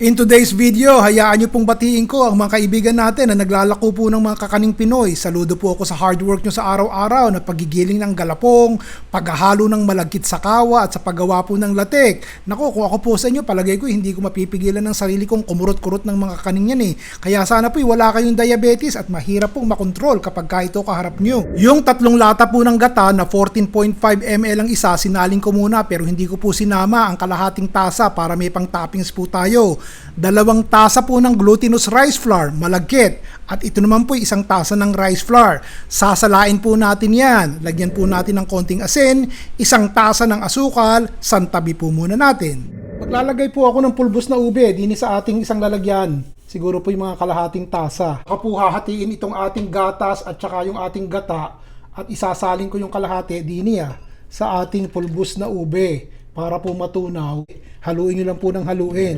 In today's video, hayaan niyo pong batiin ko ang mga kaibigan natin na naglalako po ng mga kakaning Pinoy. Saludo po ako sa hard work nyo sa araw-araw na pagigiling ng galapong, paghahalo ng malagkit sa kawa at sa paggawa po ng latik. Nako, kung ako po sa inyo, palagay ko hindi ko mapipigilan ng sarili kong kumurot-kurot ng mga kakaning yan eh. Kaya sana po wala kayong diabetes at mahirap pong makontrol kapag ka ito kaharap nyo. Yung tatlong lata po ng gata na 14.5 ml ang isa, sinaling ko muna pero hindi ko po sinama ang kalahating tasa para may pang toppings po tayo. Dalawang tasa po ng glutinous rice flour, malagkit. At ito naman po isang tasa ng rice flour. Sasalain po natin yan. Lagyan po natin ng konting asin, isang tasa ng asukal, santabi po muna natin. Maglalagay po ako ng pulbos na ube dini sa ating isang lalagyan. Siguro po yung mga kalahating tasa. Ako po hahatiin itong ating gatas at saka yung ating gata at isasalin ko yung kalahati dini ah, sa ating pulbos na ube para po matunaw. Haluin nyo lang po ng haluin.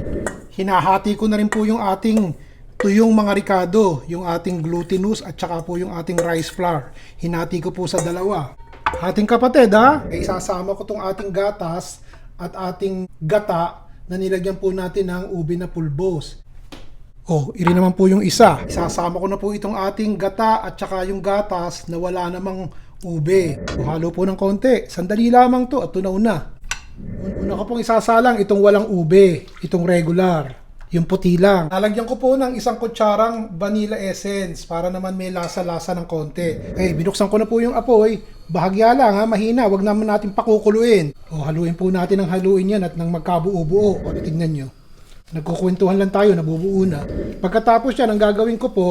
Hinahati ko na rin po yung ating tuyong mga ricado, yung ating glutinous at saka po yung ating rice flour. Hinati ko po sa dalawa. Ating kapatid ha, eh, isasama ko tong ating gatas at ating gata na nilagyan po natin ng ube na pulbos. Oh, iri naman po yung isa. Isasama ko na po itong ating gata at saka yung gatas na wala namang ube. O, po ng konti. Sandali lamang to at tunaw na. Un- Una ko pong isasalang itong walang ube, itong regular, yung puti lang. Lalagyan ko po ng isang kutsarang vanilla essence para naman may lasa-lasa ng konti. Eh, binuksan ko na po yung apoy. Bahagya lang ha, mahina, wag naman natin pakukuluin. O, haluin po natin ang haluin yan at nang magkabuo-buo. O, tingnan nyo. Nagkukwentuhan lang tayo, nabubuo na. Pagkatapos yan, ang gagawin ko po,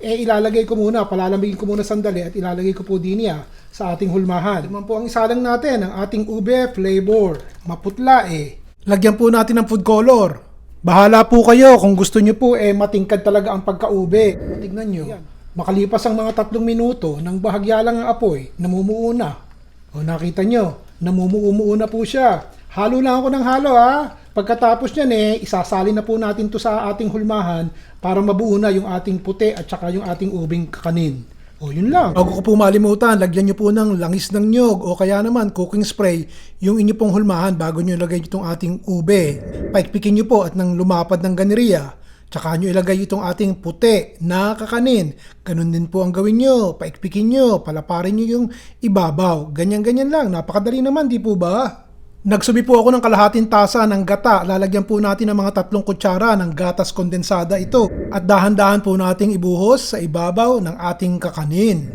eh ilalagay ko muna, palalamigin ko muna sandali at ilalagay ko po din niya sa ating hulmahan. Naman po ang isalang natin, ang ating ube flavor. Maputla eh. Lagyan po natin ng food color. Bahala po kayo kung gusto nyo po eh matingkad talaga ang pagkaube. Tignan nyo. Makalipas ang mga tatlong minuto, nang bahagya lang ang apoy, namumuo na. O nakita nyo, namumuo na po siya. Halo lang ako ng halo ha. Pagkatapos niyan eh, isasali na po natin to sa ating hulmahan para mabuo na yung ating puti at saka yung ating ubing kakanin. O yun lang. Bago ko po malimutan, lagyan nyo po ng langis ng nyog o kaya naman cooking spray yung inyo pong hulmahan bago nyo ilagay itong ating ube. Paikpikin nyo po at nang lumapad ng ganiriya. Tsaka nyo ilagay itong ating puti na kakanin. Ganun din po ang gawin nyo. Paikpikin nyo, palaparin nyo yung ibabaw. Ganyan-ganyan lang. Napakadali naman, di po ba? Nagsubi po ako ng kalahating tasa ng gata. Lalagyan po natin ng mga tatlong kutsara ng gatas kondensada ito. At dahan-dahan po nating ibuhos sa ibabaw ng ating kakanin.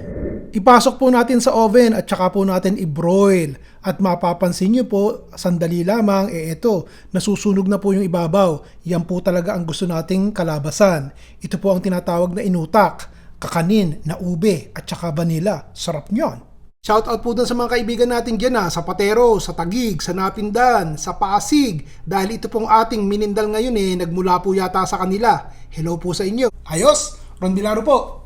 Ipasok po natin sa oven at saka po natin i-broil. At mapapansin nyo po, sandali lamang, eh ito, nasusunog na po yung ibabaw. Yan po talaga ang gusto nating kalabasan. Ito po ang tinatawag na inutak, kakanin, na ube, at saka vanilla. Sarap nyon. Shoutout po dun sa mga kaibigan natin dyan ha, sa Patero, sa Tagig, sa Napindan, sa Pasig. Dahil ito pong ating minindal ngayon eh, nagmula po yata sa kanila. Hello po sa inyo. Ayos! Ron Bilaro po.